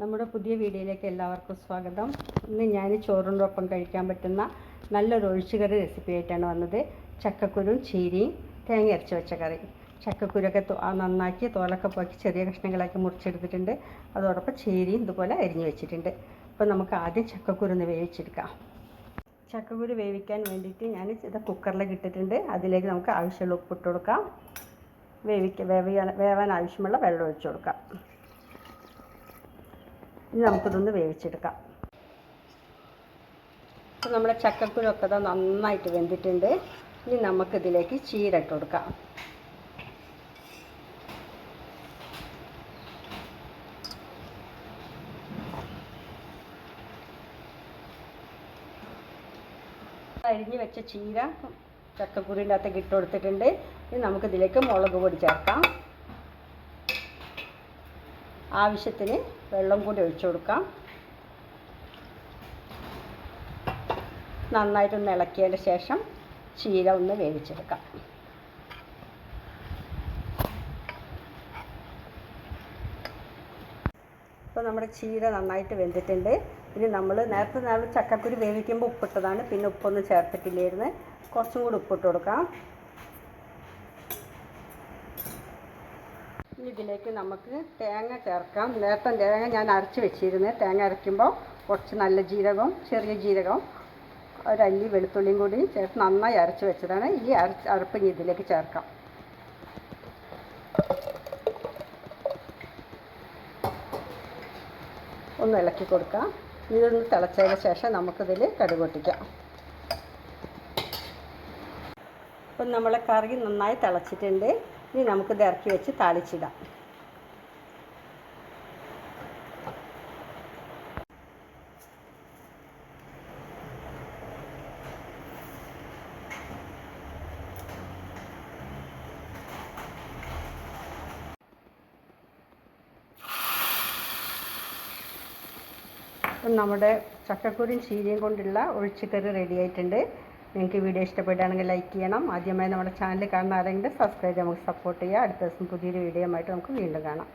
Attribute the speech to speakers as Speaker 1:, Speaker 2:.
Speaker 1: നമ്മുടെ പുതിയ വീഡിയോയിലേക്ക് എല്ലാവർക്കും സ്വാഗതം. ഇന്ന് ഞാൻ ചോറിന്റെ കഴിക്കാൻ പറ്റുന്ന നല്ലൊരു ഒഴിച്ചുകറി റെസിപ്പി ആയിട്ടാണ് വന്നത്. ചക്കക്കുരും ചീരയും തേങ്ങ അരച്ച് വെച്ച കറി. ചക്കക്കുരൊക്കെ നന്നാക്കി തോലൊക്കെ പോക്കി ചെറിയ കഷ്ണങ്ങളാക്കി മുറിച്ചെടുത്തിട്ടുണ്ട്. അതോടൊപ്പം ചീരയും ഇതുപോലെ അരിഞ്ഞു വെച്ചിട്ടുണ്ട്. അപ്പോൾ നമുക്ക് ആദ്യം ചക്കക്കുരു ഒന്ന് വേവിച്ചെടുക്കാം. ചക്കക്കുരു വേവിക്കാൻ വേണ്ടിയിട്ട് ഞാൻ ഇത് കുക്കറിലേക്ക് ഇട്ടിട്ടുണ്ട്. അതിലേക്ക് നമുക്ക് ആവശ്യമുള്ള ഉപ്പിട്ട് കൊടുക്കാം. വേവിക്ക വേവിക്കാൻ വേവാൻ ആവശ്യമുള്ള വെള്ളം ഒഴിച്ചു കൊടുക്കാം. ഇനി നമുക്കിതൊന്ന് വേവിച്ചെടുക്കാം. അപ്പോൾ നമ്മുടെ ചക്കക്കുരൊക്കെ ഇതാ നന്നായിട്ട് വെന്തിട്ടുണ്ട്. ഇനി നമുക്കിതിലേക്ക് ചീര ഇട്ട് കൊടുക്കാം. അരിഞ്ഞ് വെച്ച ചീര ചക്കക്കുരുവിന്റെ അകത്തേക്ക് ഇട്ട് കൊടുത്തിട്ടുണ്ട്. ഇനി നമുക്കിതിലേക്ക് മുളക് പൊടി ചേർക്കാം. ആവശ്യത്തിന് വെള്ളം കൂടി ഒഴിച്ചു കൊടുക്കാം. നന്നായിട്ടൊന്ന് ഇളക്കിയതിന് ശേഷം ചീര ഒന്ന് വേവിച്ചെടുക്കാം. ഇപ്പോൾ നമ്മുടെ ചീര നന്നായിട്ട് വെന്തിട്ടുണ്ട്. ഇനി നമ്മൾ നേരത്തെ നമ്മൾ ചക്കക്കുരു വേവിക്കുമ്പോൾ ഉപ്പിട്ടതാണ്. പിന്നെ ഉപ്പൊന്നും ചേർത്തിട്ടില്ലായിരുന്നു. കുറച്ചും കൂടി ഉപ്പിട്ട് കൊടുക്കാം. ഇനി ഇതിലേക്ക് നമുക്ക് തേങ്ങ ചേർക്കാം. നേരത്തെ തേങ്ങ ഞാൻ അരച്ച് വെച്ചിരുന്നു. തേങ്ങ അരയ്ക്കുമ്പോൾ കുറച്ച് നല്ല ജീരകവും ചെറിയ ജീരകവും ഒരല്ലി വെളുത്തുള്ളിയും കൂടി ചേർത്ത് നന്നായി അരച്ച് വെച്ചതാണ്. ഈ അരച്ച് അരപ്പ് ഇനി ഇതിലേക്ക് ചേർക്കാം. ഒന്ന് ഇളക്കി കൊടുക്കാം. ഇതൊന്ന് തിളച്ചതിന് ശേഷം നമുക്കിതിൽ കടുക് പൊട്ടിക്കാം. അപ്പം നമ്മളെ കറി നന്നായി തിളച്ചിട്ടുണ്ട്. ഇനി നമുക്കിത് ഇറക്കി വെച്ച് താളിച്ചിടാം. നമ്മുടെ ചക്കക്കുരും ചീരയും കൊണ്ടുള്ള ഒഴിച്ചുകറി റെഡി ആയിട്ടുണ്ട്. നിങ്ങൾക്ക് വീഡിയോ ഇഷ്ടപ്പെട്ടാണെങ്കിൽ ലൈക്ക് ചെയ്യണം. ആദ്യമായി നമ്മുടെ ചാനൽ കാണുന്ന ആരെങ്കിലും സബ്സ്ക്രൈബ് നമുക്ക് സപ്പോർട്ട് ചെയ്യുക. അടുത്ത ദിവസം പുതിയൊരു വീഡിയോ ആയിട്ട് നമുക്ക് വീണ്ടും കാണാം.